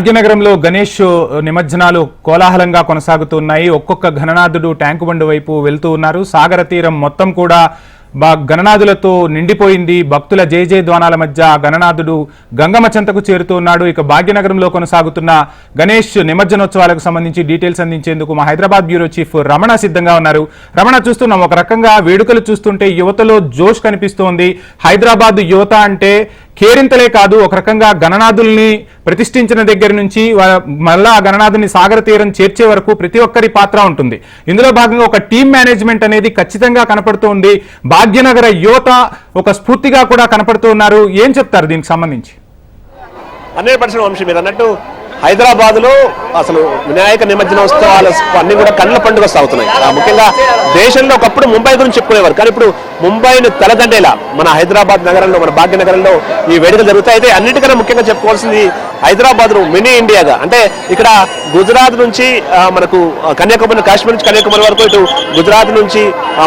భాగ్యనగరంలో గణేష్ నిమజ్జనాలు కోలాహలంగా కొనసాగుతున్నాయి ఒక్కొక్క ఘననాథుడు ట్యాంకు బండి వైపు వెళ్తూ ఉన్నారు. సాగర తీరం మొత్తం కూడా బా గణనాథులతో నిండిపోయింది. భక్తుల జయ జయ ద్వానాల మధ్య గణనాథుడు గంగమ్మ చెంతకు చేరుతూ ఉన్నాడు. ఇక భాగ్యనగరంలో కొనసాగుతున్న గణేష్ నిమజ్జనోత్సవాలకు సంబంధించి డీటెయిల్స్ అందించేందుకు మా హైదరాబాద్ బ్యూరో చీఫ్ రమణ సిద్ధంగా ఉన్నారు. రమణ చూస్తున్నాం ఒక రకంగా వేడుకలు చూస్తుంటే యువతలో జోష్ కనిపిస్తోంది. హైదరాబాద్ యువత అంటే కేరింతలే కాదు ఒక రకంగా గణనాథుల్ని ప్రతిష్ఠించిన దగ్గర నుంచి మళ్ళా ఆ గణనాథుని సాగర తీరం చేర్చే వరకు ప్రతి ఒక్కరి పాత్ర ఉంటుంది. ఇందులో భాగంగా ఒక టీం మేనేజ్మెంట్ అనేది ఖచ్చితంగా కనపడుతోంది భాగ్యనగర యువత ఒక స్ఫూర్తిగా కూడా కనపడుతూ ఉన్నారు. ఏం చెప్తారు దీనికి సంబంధించి? హండ్రెడ్ పర్సెంట్ వంశీ మీరు అన్నట్టు హైదరాబాద్లో అసలు వినాయక నిమజ్జన ఉత్సవాలు అన్ని కూడా కళ్ళ పండుగ సాగుతున్నాయి. ముఖ్యంగా దేశంలో ఒకప్పుడు ముంబై గురించి చెప్పుకునేవారు. కానీ ఇప్పుడు ముంబైని తలదండేలా మన హైదరాబాద్ నగరంలో మన భాగ్యనగరంలో ఈ వేడుకలు జరుగుతాయి. అయితే అన్నిటికన్నా ముఖ్యంగా చెప్పుకోవాల్సింది హైదరాబాద్ మినీ ఇండియాగా. అంటే ఇక్కడ గుజరాత్ నుంచి మనకు ఆ, కన్యాకుమారి కాశ్మీర్ నుంచి కన్యాకుమారి వరకు ఇటు గుజరాత్ నుంచి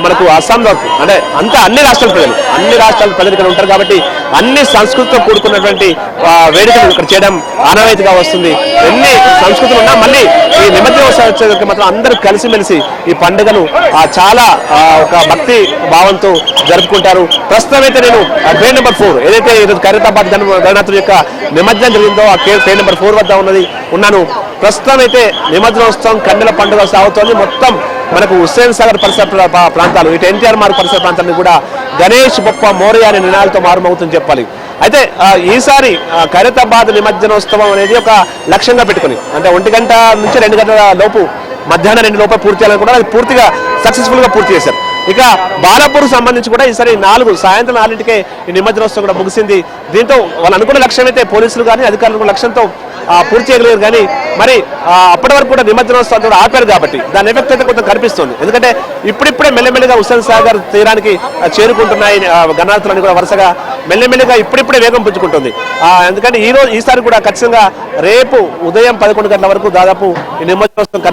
మనకు అస్సాం వరకు. అంటే అంతా అన్ని రాష్ట్రాల ప్రజలు అన్ని రాష్ట్రాల ప్రజలు ఇక్కడ ఉంటారు కాబట్టి అన్ని సంస్కృతితో కూడుకున్నటువంటి వేడుకలు ఇక్కడ చేయడం ఆనవాయితీగా వస్తుంది. ఎన్ని సంస్కృతులు ఉన్నా మళ్ళీ ఈ నిమజ్జనోత్సవానికి మాత్రం అందరూ కలిసిమెలిసి ఈ పండుగను ఆ, చాలా ఒక భక్తి భావంతో జరుపుకుంటారు. ప్రస్తుతం అయితే నేను ట్రైన్ నెంబర్ ఫోర్ ఏదైతే ఈరోజు ఖైరతాబాద్ గణనాథుడి యొక్క నిమజ్జనం జరిగిందో ఆ ట్రైన్ నెంబర్ ఫోర్ వద్ద ఉన్నది ఉన్నాను. ప్రస్తుతం అయితే నిమజ్జనోత్సవం కన్నెల పండుగ సాగుతోంది. మొత్తం మనకు హుస్సేన్ సాగర్ పరిసర ప్రా- ప్రాంతాలు ఇటు ఎన్టీఆర్ మార్గ్ పరిసర ప్రాంతాన్ని కూడా గణేష్ బొప్ప మోరియా అనే నినాదాలతో మారుమవుతుందని చెప్పాలి. అయితే ఈసారి కరితబాద్ ఖైరతాబాద్ నిమజ్జనోత్సవం అనేది ఒక లక్ష్యంగా పెట్టుకుని అంటే ఒంటి గంట నుంచి రెండు గంటల లోపు మధ్యాహ్నం రెండు లోపల పూర్తి చేయాలని కూడా అది పూర్తిగా సక్సెస్ఫుల్గా పూర్తి చేశారు. ఇక బాలపూర్ సంబంధించి కూడా ఈసారి నాలుగు సాయంత్రం నాలుగింటికే ఈ నిమజ్జనోత్సవం కూడా ముగిసింది. దీంతో వాళ్ళు అనుకున్న లక్ష్యం అయితే పోలీసులు కానీ అధికారులు లక్ష్యంతో పూర్తి చేయగలిగారు కానీ మరి ఆ, అప్పటి వరకు కూడా నిమజ్జనోత్సవం కూడా ఆపారు కాబట్టి దాని ఎఫెక్ట్ అయితే కొంచెం కనిపిస్తుంది. ఎందుకంటే ఇప్పుడిప్పుడే మెల్లమెల్లిగా హుస్సేన్ సాగర్ తీరానికి చేరుకుంటున్నాయి ఆ, కూడా వరుసగా మెల్లమెల్లిగా ఇప్పుడిప్పుడే వేగం పుంజుకుంటుంది ఆ, ఎందుకంటే ఈ రోజు ఈసారి కూడా ఖచ్చితంగా రేపు ఉదయం పదకొండు గంటల వరకు దాదాపు ఈ నిమజ్జనోత్సవం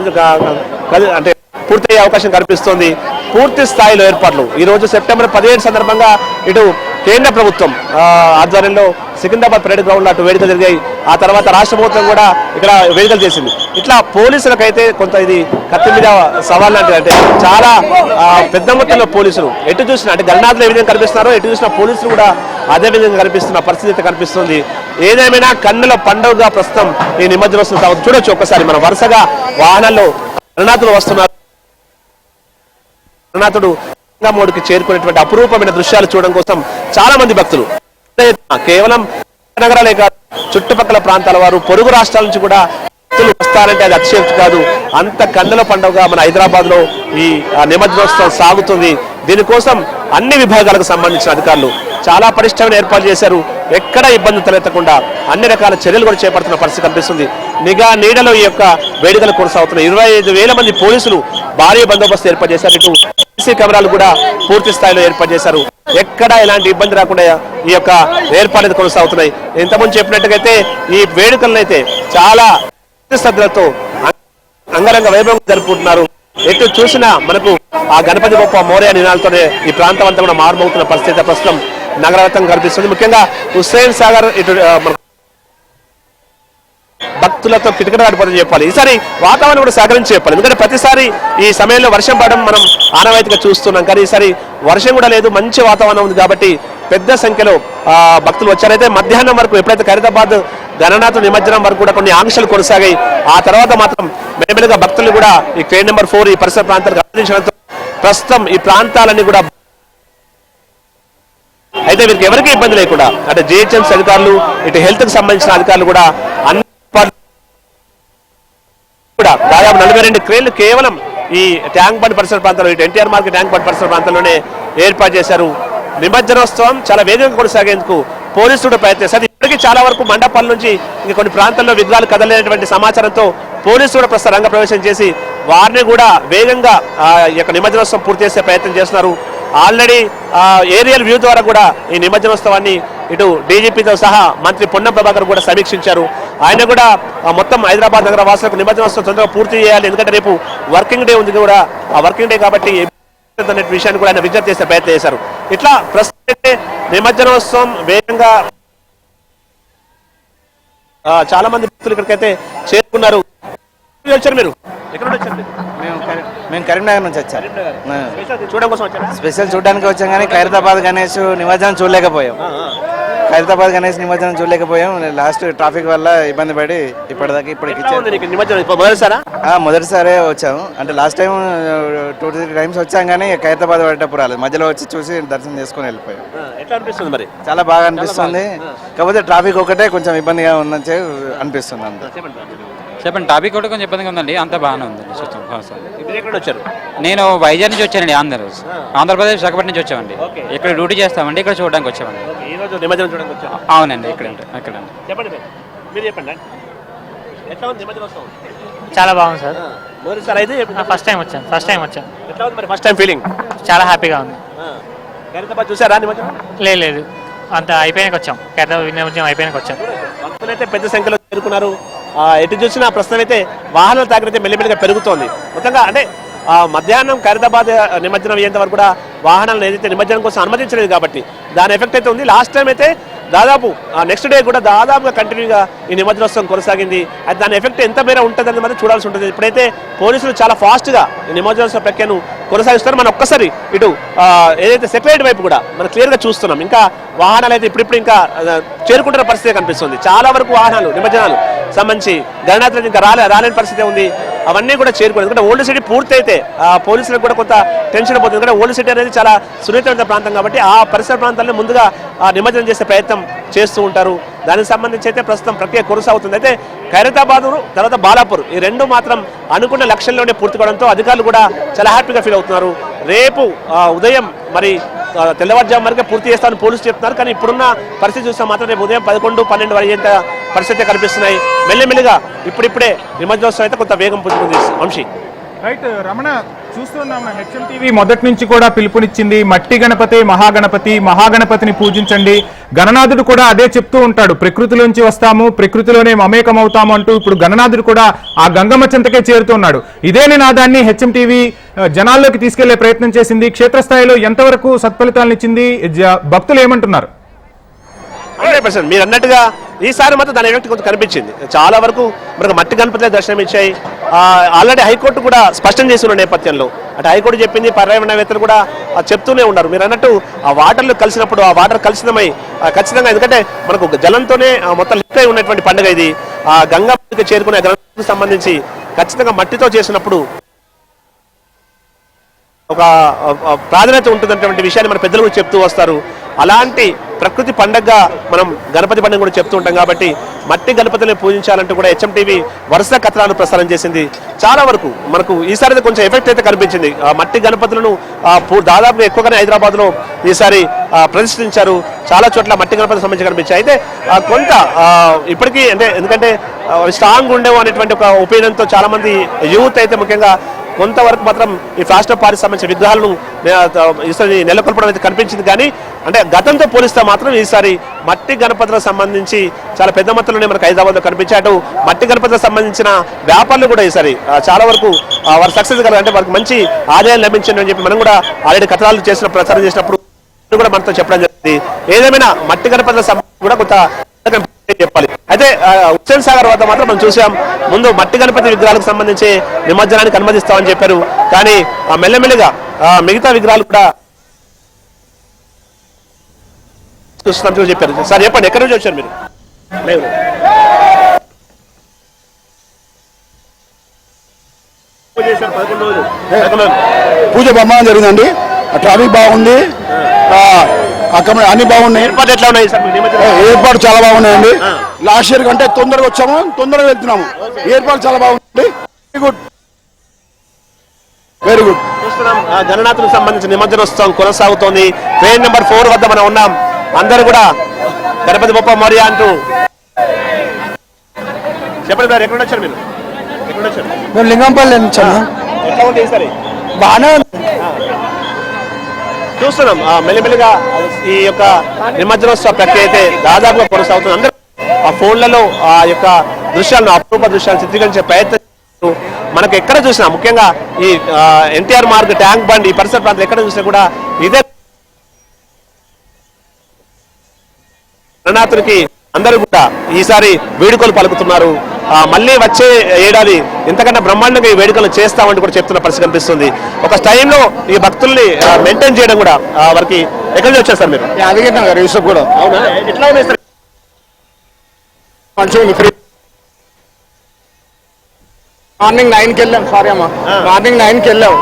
అంటే పూర్తయ్యే అవకాశం కనిపిస్తోంది. పూర్తి స్థాయిలో ఏర్పాట్లు. ఈ రోజు సెప్టెంబర్ పదిహేడు సందర్భంగా ఇటు కేంద్ర ప్రభుత్వం ఆ, ఆధ్వర్యంలో సికింద్రాబాద్ పరేడ్ గ్రౌండ్ అటు వేడుకలు జరిగాయి. ఆ తర్వాత రాష్ట్ర ప్రభుత్వం కూడా ఇక్కడ వేడుకలు చేసింది. ఇట్లా పోలీసులకైతే కొంత ఇది కత్తి మీద సవాల్ లాంటిది అంటే చాలా పెద్ద మొత్తంలో పోలీసులు. ఎటు చూసినా అంటే గణనాథులు ఏ విధంగా కనిపిస్తున్నారో ఎటు చూసినా పోలీసులు కూడా అదే విధంగా కనిపిస్తున్న పరిస్థితి కనిపిస్తుంది. ఏదేమైనా కన్నుల పండుగగా ప్రస్తుతం ఈ నిమజ్జనోత్సవం సాగుతుంది. చూడొచ్చు ఒక్కసారి మన వరుసగా వాహనాల్లో గణనాథులు వస్తున్నారు. గణనాథుడు మూడుకి చేరుకునేటువంటి అపురూపమైన దృశ్యాలు చూడడం కోసం చాలా మంది భక్తులు. కేవలం నగరాలే కాదు చుట్టుపక్కల ప్రాంతాల వారు పొరుగు రాష్ట్రాల నుంచి కూడా భక్తులు వస్తారంటే అది అతిశయోక్తి కాదు. అంత కన్నుల పండుగ మన హైదరాబాద్లో ఈ నిమజ్జనోత్సవం సాగుతుంది. దీనికోసం అన్ని విభాగాలకు సంబంధించిన అధికారులు చాలా పరిష్టమైన ఏర్పాటు చేశారు. ఎక్కడ ఇబ్బంది తలెత్తకుండా అన్ని రకాల చర్యలు కూడా చేపడుతున్న పరిస్థితి కనిపిస్తుంది. నిఘా నీడలో ఈ యొక్క వేడుకలు కొనసాగుతున్నాయి. ఇరవై ఐదు వేల మంది పోలీసులు భారీ బందోబస్తు ఏర్పాటు చేశారు ఇటు సీసీ కెమెరాలు కూడా పూర్తి స్థాయిలో ఏర్పాటు చేశారు ఎక్కడ ఎలాంటి ఇబ్బంది రాకుండా ఈ యొక్క ఏర్పాట్లు కొనసాగుతున్నాయి. ఇంతకుముందు చెప్పినట్టుగైతే ఈ వేడుకలను అయితే చాలా శ్రద్ధలతో అంగరంగ వైభవం జరుపుకుంటున్నారు. ఎటు చూసినా మనకు ఆ గణపతి గొప్ప మౌర్య నినాలతోనే ఈ ప్రాంతం అంతా కూడా మారుమవుతున్న పరిస్థితి ప్రస్తుతం నగరవ్యాప్తంగా కనిపిస్తుంది. ముఖ్యంగా హుస్సేన్ సాగర్ ఇటు భక్తులతో కిటకిటలాడిపోతుందని చెప్పాలి. ఈసారి వాతావరణం కూడా సహకరించి చెప్పాలి. ఎందుకంటే ప్రతిసారి ఈ సమయంలో వర్షం పడడం మనం ఆనవాయితీగా చూస్తున్నాం. కానీ ఈసారి వర్షం కూడా లేదు మంచి వాతావరణం ఉంది కాబట్టి పెద్ద సంఖ్యలో భక్తులు వచ్చారైతే మధ్యాహ్నం వరకు ఎప్పుడైతే ఖరీదాబాద్ గణనాథ నిమజ్జనం వరకు కూడా కొన్ని ఆంక్షలు కొనసాగాయి ఆ తర్వాత మాత్రం మెల్లమెల్లగా భక్తులు కూడా ఈ ట్రైన్ నెంబర్ ఫోర్ ఈ పరిసర ప్రాంతాలకు అనుమతించడంతో ప్రస్తుతం ఈ ప్రాంతాలన్నీ కూడా అయితే వీరికి ఎవరికీ ఇబ్బంది లేకుండా అంటే జిహెచ్ఎంసీ అధికారులు ఇటు హెల్త్కి సంబంధించిన అధికారులు కూడా అన్ని ఏర్పాట్లు కూడా ఇరవై రెండు క్రేన్లు కేవలం ఈ ట్యాంక్ బండ్ పరిసర ప్రాంతంలో ఇటు ఎన్టీఆర్ మార్కెట్ ట్యాంక్ బండ్ పరిసర ప్రాంతంలోనే ఏర్పాటు చేశారు. నిమజ్జనోత్సవం చాలా వేగంగా కొనసాగేందుకు పోలీసులు కూడా ప్రయత్నిస్తారు. ఇప్పటికీ చాలా వరకు మండపాల నుంచి ఇంకా కొన్ని ప్రాంతాల్లో విగ్రహాలు కదలేనటువంటి సమాచారంతో పోలీసులు కూడా ప్రస్తుత రంగ ప్రవేశం చేసి వారిని కూడా వేగంగా ఈ యొక్క నిమజ్జనోత్సవం పూర్తి చేసే ప్రయత్నం చేస్తున్నారు. ఆల్రెడీ ఏరియల్ వ్యూ ద్వారా కూడా ఈ నిమజ్జనోత్సవాన్ని ఇటు డీజీపీతో సహా మంత్రి పొన్నం ప్రభాకర్ కూడా సమీక్షించారు. ఆయన కూడా మొత్తం హైదరాబాద్ నగర వాసులకు నిమజ్జనోత్సవం తొందరగా పూర్తి చేయాలి. ఎందుకంటే రేపు వర్కింగ్ డే ఉంది కూడా. ఆ వర్కింగ్ డే కాబట్టి అనే విషయాన్ని కూడా ఆయన విజ్ఞప్తి చేసే ప్రయత్నం చేశారు. ఇట్లా ప్రస్తుతం నిమజ్జనోత్సవం వేగంగా చాలా మంది భక్తులు ఇక్కడికైతే చేరుకున్నారు. వచ్చారు మీరు? ఎక్కడ వచ్చారు మీరు? మేము కరీ- మేము కరీంనగర్ నుంచి వచ్చాం. స్పెషల్ చూడడానికి వచ్చాం కానీ ఖైరతాబాద్ గణేష్ నిమజ్జనం చూడలేకపోయాం. ఖైరతాబాద్ గణేష్ నిమజ్జనం చూడలేకపోయాం. లాస్ట్ ట్రాఫిక్ వల్ల ఇబ్బంది పడి ఇప్పటిదాకా ఇప్పటికి మొదటిసారా? వచ్చాము అంటే last time two three times వచ్చాం కానీ ఖైరతాబాద్ పడేటప్పుడు రాలేదు. మధ్యలో వచ్చి చూసి దర్శనం చేసుకొని వెళ్ళిపోయాం. ఎట్లా అనిపిస్తుంది మరి? చాలా బాగా అనిపిస్తుంది. కాకపోతే ట్రాఫిక్ ఒకటే కొంచెం ఇబ్బందిగా ఉందని అనిపిస్తుంది అంతే. చెప్పండి టాపిక్ కూడా కొంచెం ఇబ్బందిగా ఉందండి. అంతా బాగానే ఉందండి సిస్టమ్ మీరు ఎక్కడ వచ్చారు? నేను వైజాగ్ నుంచి వచ్చానండి ఆంధ్రప్రదేశ్ ఆంధ్రప్రదేశ్ విశాఖపట్నం నుంచి వచ్చామండి. ఇక్కడ డ్యూటీ చేస్తామండి ఇక్కడ చూడడానికి వచ్చామండి. ఈ రోజు నిమజ్జనం చూడడానికి వచ్చారు. అవునండి ఇక్కడ ఇక్కడ చెప్పండి మీరు. మీరు చెప్పండి ఎట్లా ఉంది నిమజ్జనం ఉత్సవం? చాలా బాగుంది సార్. మొదటిసారి అయితే ఫస్ట్ టైం వచ్చాను ఫస్ట్ టైం వచ్చాను. ఎట్లా ఉంది మరి ఫస్ట్ టైం ఫీలింగ్ చాలా హ్యాపీగా ఉంది. ఖైరతాబాద్ చూసారా నిమజ్జనం? లేదు లేదు. అంత అయిపోయాక వచ్చాం. కేరళ వినియోగం అయిపోయాక వచ్చాం. భక్తులైతే పెద్ద సంఖ్యలో చేరుకున్నారు. ఎటు చూసినా ప్రస్తుతం అయితే వాహనాల తాకడైతే అయితే మెల్లిమెల్లిగా పెరుగుతోంది. మొత్తంగా అంటే మధ్యాహ్నం ఖరీదాబాద్ నిమజ్జనం అయ్యేంత వరకు కూడా వాహనాలను ఏదైతే నిమజ్జనం కోసం అనుమతించలేదు కాబట్టి దాని ఎఫెక్ట్ అయితే ఉంది. లాస్ట్ టైం అయితే దాదాపు నెక్స్ట్ డే కూడా దాదాపుగా కంటిన్యూగా ఈ నిమజ్జనోత్సవం కొనసాగింది. అది దాని ఎఫెక్ట్ ఎంత మేర ఉంటుందని మనం చూడాల్సి ఉంటుంది. ఇప్పుడైతే పోలీసులు చాలా ఫాస్ట్గా ఈ నిమజ్జనోత్సవ ప్రక్రియను కొనసాగిస్తారు మనం ఒక్కసారి ఇటు ఏదైతే సెక్రటరీ వైపు కూడా మనం క్లియర్గా చూస్తున్నాం. ఇంకా వాహనాలు అయితే ఇప్పుడిప్పుడు ఇంకా చేరుకుంటున్న పరిస్థితి కనిపిస్తుంది. చాలా వరకు వాహనాలు నిమజ్జనాలు సంబంధించి గణనాథులకు ఇంకా రాలే రాలేని పరిస్థితి ఉంది. అవన్నీ కూడా చేరుకోలేదు. ఎందుకంటే ఓల్డ్ సిటీ పూర్తయితే ఆ పోలీసులకు కూడా కొంత టెన్షన్ పోతుంది ఎందుకంటే ఓల్డ్ సిటీ అనేది చాలా సున్నితమైన ప్రాంతం కాబట్టి ఆ పరిసర ప్రాంతాలను ముందుగా నిమజ్జనం చేసే ప్రయత్నం చేస్తూ ఉంటారు. దానికి సంబంధించి అయితే ప్రస్తుతం ప్రక్రియ కొనసాగుతుంది. అయితే ఖైరతాబాద్ తర్వాత బాలాపూర్ ఈ రెండు మాత్రం అనుకున్న లక్ష్యంలోనే పూర్తి కావడంతో అధికారులు కూడా చాలా హ్యాపీగా ఫీల్ అవుతున్నారు. రేపు ఉదయం మరి తెల్లవారుజాము వరకే పూర్తి చేస్తామని పోలీసులు చెప్తున్నారు. కానీ ఇప్పుడున్న పరిస్థితి చూస్తే మాత్రం రేపు ఉదయం పదకొండు పన్నెండు అయ్యేంత పరిస్థితి కనిపిస్తున్నాయి. మెల్లిమెల్లిగా ఇప్పుడిప్పుడే నిమజ్జనోత్సవం అయితే కొంత వేగం పుంజుకుంది వంశీ. రైట్ రమణ చూస్తున్నాం హెచ్ఎం టీవీ మొదటి నుంచి కూడా పిలుపునిచ్చింది మట్టి గణపతి మహాగణపతి మహాగణపతిని పూజించండి. గణనాథుడు కూడా అదే చెప్తూ ఉంటాడు ప్రకృతిలోంచి వస్తాము ప్రకృతిలోనే మమేకం అవుతాము అంటూ ఇప్పుడు గణనాథుడు కూడా ఆ గంగమ్మ చెంతకే చేరుతున్నాడు ఇదే నినాదాన్ని హెచ్ఎం టీవీ జనాల్లోకి తీసుకెళ్ళే ప్రయత్నం చేసింది. క్షేత్రస్థాయిలో ఎంతవరకు సత్ఫలితాలను ఇచ్చింది? జ- భక్తులు ఏమంటున్నారు? Hundred percent. మీరు అన్నట్టుగా ఈసారి మాత్రం దాని ఎఫెక్ట్ కొంచెం కనిపించింది. చాలా వరకు మనకు మట్టి గణపతిలో దర్శనం ఇచ్చాయి. ఆల్రెడీ హైకోర్టు కూడా స్పష్టం చేసిన నేపథ్యంలో అంటే హైకోర్టు చెప్పింది పర్యావరణవేత్తలు కూడా చెప్తూనే ఉన్నారు. మీరు అన్నట్టు ఆ వాటర్లు కలిసినప్పుడు ఆ వాటర్ కలుషితమై ఖచ్చితంగా ఎందుకంటే మనకు జలంతోనే మొత్తం లిక్ అయి ఉన్నటువంటి పండుగ ఇది. ఆ గంగా చేరుకునే గ్రంథాలకు సంబంధించి ఖచ్చితంగా మట్టితో చేసినప్పుడు ఒక ప్రాధాన్యత ఉంటుందన్నటువంటి విషయాన్ని మన పెద్దలు కూడా చెప్తూ వస్తారు. అలాంటి ప్రకృతి పండగగా మనం గణపతి పండుగ కూడా చెప్తూ ఉంటాం కాబట్టి మట్టి గణపతిని పూజించాలంటూ కూడా హెచ్ఎంటీవీ వరుస కథనాలు ప్రసారం చేసింది. చాలా వరకు మనకు ఈసారి అయితే కొంచెం ఎఫెక్ట్ అయితే కనిపించింది. ఆ మట్టి గణపతులను దాదాపు ఎక్కువగానే హైదరాబాద్లో ఈసారి ప్రదర్శించారు. చాలా చోట్ల మట్టి గణపతి సంబంధించి కనిపించాయి. అయితే కొంత ఇప్పటికీ అంటే ఎందుకంటే స్ట్రాంగ్ ఉండేవు అనేటువంటి ఒక ఒపీనియన్తో చాలామంది యూత్ అయితే ముఖ్యంగా కొంతవరకు మాత్రం ఈ రాష్ట్ర పారికి సంబంధించిన విగ్రహాలను నెలకొల్పడం అయితే కనిపించింది. కానీ అంటే గతంతో పోలిస్తే మాత్రం ఈసారి మట్టి గణపతులకు సంబంధించి చాలా పెద్ద మొత్తంలోనే మనకు హైదరాబాద్లో లో అటు మట్టి గణపతులకు సంబంధించిన వ్యాపారులు కూడా ఈసారి చాలా వరకు వారు సక్సెస్ కలిగారు అంటే వారికి మంచి ఆదాయం లభించండి అని చెప్పి మనం కూడా ఆల్రెడీ కథనాలు చేసిన ప్రచారం చేసినప్పుడు కూడా మనతో చెప్పడం జరిగింది. ఏదేమైనా మట్టి గణపతుల సంబంధించి కూడా కొంత చెప్పాలి. అయితే హుస్సేన్ సాగర్ వద్ద మాత్రం మనం చూసాం ముందు మట్టి గణపతి విగ్రహాలకు సంబంధించి నిమజ్జనానికి అనుమతిస్తామని చెప్పారు. కానీ ఆ మెల్లమెల్లిగా మిగతా విగ్రహాలు కూడా చూస్తున్నాం చూసి చెప్పారు. సార్ చెప్పండి ఎక్కడి నుంచి వచ్చారు మీరు? మేము పూజ బ్రహ్మాండం జరిగిందండి. ట్రాఫిక్ బాగుంది. అక్కడ అన్ని బాగున్నాయి. ఏర్పాట్లు ఎట్లా ఉన్నాయి సార్? ఏర్పాటు చాలా బాగున్నాయండి. లాస్ట్ ఇయర్ కంటే తొందరగా వచ్చాము తొందరగా వెళ్తున్నాము. ఏర్పాటు చాలా బాగుంది వెరీ గుడ్ వెరీ గుడ్ చూస్తున్నాం. ఆ, గణనాథులకు సంబంధించిన నిమజ్జనోత్సవం కొనసాగుతోంది. ట్రైన్ నెంబర్ ఫోర్ వద్ద మనం ఉన్నాం. అందరూ కూడా గణపతి బొప్ప మోరియా అంటూ. చెప్పండి సార్ ఎక్కడ వచ్చారు మీరు? ఎక్కడ వచ్చారు మేము లింగంపల్లి బాగానే ఉంది. చూస్తున్నాం. ఆ, మెల్లిమెల్లిగా ఈ యొక్క నిమజ్జనోత్సవ ప్రక్రియ అయితే దాదాపుగా కొనసాగుతుంది. అందరూ ఆ ఫోన్లలో ఆ యొక్క దృశ్యాలను అపూర్వ దృశ్యాలను చిత్రీకరించే ప్రయత్నం మనకు ఎక్కడ చూసినా ముఖ్యంగా ఈ ఎన్టీఆర్ మార్గ్ ట్యాంక్ బండ్ ఈ పరిసర ప్రాంతం ఎక్కడ చూసినా కూడా ఇదే గణనాథునికి అందరూ కూడా ఈసారి వేడుకలు పలుకుతున్నారు. మళ్ళీ వచ్చే ఏడాది ఇంతకన్నా బ్రహ్మాండంగా ఈ వేడుకలు చేస్తామని కూడా చెప్తున్న పరిస్థితి కనిపిస్తుంది. ఒక టైంలో ఈ భక్తుల్ని మెయింటైన్ చేయడం కూడా వారికి ఎక్కడి నుంచి వచ్చారు సార్ మీరు? కూడా అవునా? ఎట్లా ఉన్నాయి సార్? మంచిగా ఉంది ఫ్రీ మార్నింగ్ నైన్కి వెళ్ళాం. సారీ అమ్మా. మార్నింగ్ నైన్కి వెళ్ళాం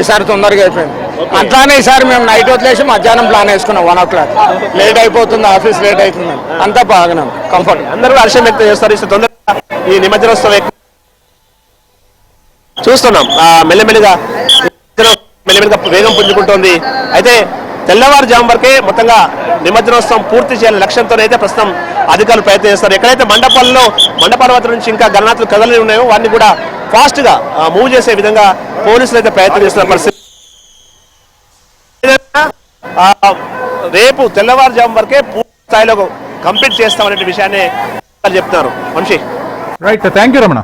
ఈసారి తొందరగా అయిపోయింది. అట్లానే ఈసారి మేము నైట్ వదిలేసి మధ్యాహ్నం ప్లాన్ వేసుకున్నాం. వన్ ఓ క్లాక్ లేట్ అయిపోతుంది ఆఫీస్ లేట్ అవుతుంది. అంతా బాగానే కంఫర్ట్ అందరూ హర్షం వ్యక్తం చేస్తారు. ఇస్తే తొందరగా ఈ నిమజ్జనోత్సవం చూస్తున్నాం. మెల్లమెల్లిగా మెల్లమెల్లిగా వేగం పుంజుకుంటోంది. అయితే తెల్లవారుజాము వరకే మొత్తంగా నిమజ్జనోత్సవం పూర్తి చేయాలని లక్ష్యంతో అయితే ప్రస్తుతం అధికారులు ప్రయత్నం చేస్తారు. ఎక్కడైతే మండపాల్లో మండపాల వద్ద నుంచి ఇంకా గణనాథులు కదలి ఉన్నాయో వాటిని కూడా ఫాస్ట్గా మూవ్ చేసే విధంగా పోలీసులు అయితే ప్రయత్నం చేస్తున్న పరిస్థితి. రేపు తెల్లవారుజాము వరకే పూర్తి స్థాయిలో కంప్లీట్ చేస్తామనే విషయాన్ని చెప్తున్నారు. మనిషి. Right thank you Ramana